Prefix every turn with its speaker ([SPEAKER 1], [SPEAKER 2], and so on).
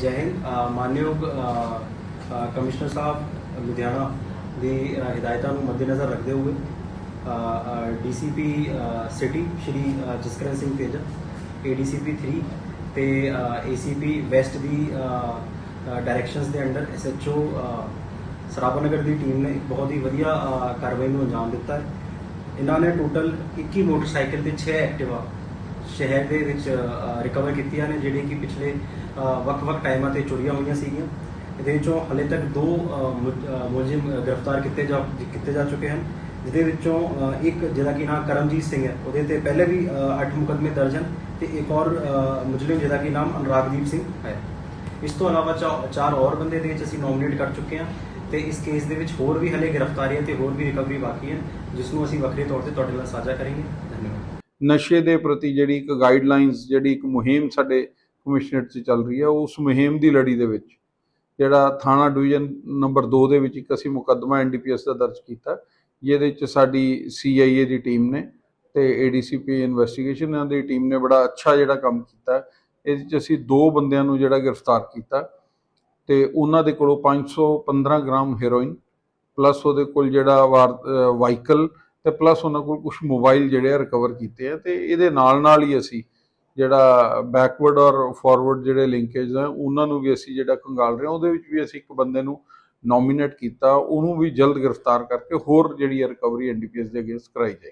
[SPEAKER 1] ਜੈ ਹਿੰਦ ਮਾਨਯੋਗ ਕਮਿਸ਼ਨਰ ਸਾਹਿਬ, ਲੁਧਿਆਣਾ ਦੀ ਹਦਾਇਤਾਂ ਨੂੰ ਮੱਦੇਨਜ਼ਰ ਰੱਖਦੇ ਹੋਏ DCP city, Shri Jaskaran Singh Teja, ADCP 3 ਤੇ ਏਸੀਪੀ ਵੈਸਟ ਦੀ ਡਾਇਰੈਕਸ਼ਨਸ ਦੇ ਅੰਡਰ ਐਸਐਚਓ ਸਰਾਭਾ ਨਗਰ ਦੀ ਟੀਮ ਨੇ ਬਹੁਤ ਹੀ ਵਧੀਆ ਕਾਰਵਾਈ ਨੂੰ ਅੰਜਾਮ ਦਿੱਤਾ ਹੈ। ਇਹਨਾਂ ਨੇ ਟੋਟਲ 21 ਮੋਟਰਸਾਈਕਲ ਤੇ 6 ਐਕਟਿਵਾ ਸ਼ਹਿਰ ਦੇ ਵਿੱਚ ਰਿਕਵਰ ਕੀਤੀਆਂ ਨੇ ਜਿਹੜੇ ਕਿ ਪਿਛਲੇ ਵੱਖ-ਵੱਖ ਟਾਈਮਾਂ ਤੇ ਚੋਰੀਆਂ ਹੋਈਆਂ ਸੀਗੀਆਂ। ਇਹਦੇ ਵਿੱਚੋਂ ਹਲੇ ਤੱਕ ਦੋ ਅ, ਮੁਲਜ਼ਮ ਗ੍ਰਿਫਤਾਰ ਕੀਤੇ ਜਾ ਕੀਤੇ ਜਾ ਚੁੱਕੇ ਹਨ। ਜਿਹਦੇ ਵਿੱਚੋਂ ਇੱਕ ਜਿਹਦਾ ਕਿ ਨਾਮ ਕਰਮਜੀਤ ਸਿੰਘ ਹੈ ਉਹਦੇ ਤੇ ਪਹਿਲੇ ਵੀ 8 ਮੁਕੱਦਮੇ ਦਰਜ ਹਨ ਤੇ ਇੱਕ ਔਰ ਅ, ਮੁਜਰਮ ਜਿਹਦਾ ਕਿ ਨਾਮ ਅਨੁਰਾਗਦੀਪ ਸਿੰਘ ਹੈ। ਇਸ ਤੋਂ ਇਲਾਵਾ ਚਾ- ਚਾਰ ਹੋਰ ਬੰਦੇ ਦੇ ਵਿੱਚ ਅਸੀਂ ਨੋਮੀਨੇਟ ਕਰ ਚੁੱਕੇ ਹਾਂ ਤੇ ਇਸ ਕੇਸ ਦੇ ਵਿੱਚ ਹੋਰ ਵੀ ਹਲੇ ਗ੍ਰਿਫਤਾਰੀਆਂ ਤੇ ਹੋਰ ਵੀ ਰਿਕਵਰੀ ਬਾਕੀ ਹੈ ਜਿਸ ਨੂੰ ਅਸੀਂ ਵੱਖਰੇ ਤੌਰ ਤੇ ਤੁਹਾਡੇ ਨਾਲ ਸਾਂਝਾ ਕਰਾਂਗੇ। ਧੰਨਵਾਦ।
[SPEAKER 2] ਨਸ਼ੇ ਦੇ ਪ੍ਰਤੀ ਜਿਹੜੀ ਇੱਕ ਗਾਈਡਲਾਈਨਸ ਜਿਹੜੀ ਇੱਕ ਮੁਹਿੰਮ ਸਾਡੇ ਕਮਿਸ਼ਨਰੇਟ 'ਚ ਚੱਲ ਰਹੀ ਹੈ ਉਸ ਮੁਹਿੰਮ ਦੀ ਲੜੀ ਦੇ ਵਿੱਚ, ਜਿਹੜਾ ਥਾਣਾ ਡਿਵੀਜ਼ਨ ਨੰਬਰ 2 ਦੇ ਵਿੱਚ ਇੱਕ ਅਸੀਂ ਮੁਕੱਦਮਾ ਐਨਡੀਪੀਐਸ ਦਾ ਦਰਜ ਕੀਤਾ, ਜਿਹਦੇ ਵਿੱਚ ਸਾਡੀ ਸੀਆਈਏ ਦੀ ਟੀਮ ਨੇ ਤੇ ਏਡੀਸੀਪੀ ਇਨਵੈਸਟੀਗੇਸ਼ਨ ਦੀ ਟੀਮ ਨੇ ਬੜਾ ਅੱਛਾ ਜਿਹੜਾ ਕੰਮ ਕੀਤਾ, ਇਹਦੇ ਵਿੱਚ ਅਸੀਂ ਦੋ ਬੰਦਿਆਂ ਨੂੰ ਜਿਹੜਾ ਗ੍ਰਿਫਤਾਰ ਕੀਤਾ ਤੇ ਉਹਨਾਂ ਦੇ ਕੋਲੋਂ 515 ਗ੍ਰਾਮ ਹੈਰੋਇਨ, ਪਲੱਸ ਉਹਦੇ ਕੋਲ ਜਿਹੜਾ ਵਾਹੀਕਲ ਤੇ ਪਲੱਸ ਉਹਨਾਂ ਕੋਲ ਕੁਝ ਮੋਬਾਈਲ ਜਿਹੜੇ ਆ ਰਿਕਵਰ ਕੀਤੇ ਆ ਤੇ ਇਹਦੇ ਨਾਲ ਨਾਲ ਹੀ ਅਸੀਂ ਜਿਹੜਾ ਬੈਕਵਰਡ ਔਰ ਫਾਰਵਰਡ ਜਿਹੜੇ ਲਿੰਕੇਜ ਆ, ਉਹਨਾਂ ਨੂੰ ਵੀ ਅਸੀਂ ਜਿਹੜਾ ਖੰਗਾਲ ਰਹੇ ਹਾਂ ਉਹਦੇ ਵਿੱਚ ਵੀ ਅਸੀਂ ਇੱਕ ਬੰਦੇ ਨੂੰ ਨੋਮੀਨੇਟ ਕੀਤਾ, ਉਹਨੂੰ ਵੀ ਜਲਦ ਗ੍ਰਿਫਤਾਰ ਕਰਕੇ ਹੋਰ ਜਿਹੜੀ ਰਿਕਵਰੀ ਐਨਡੀਪੀਐਸ ਦੇ ਅਗੇਂਸਟ ਕਰਾਈ ਜਾਏਗੀ।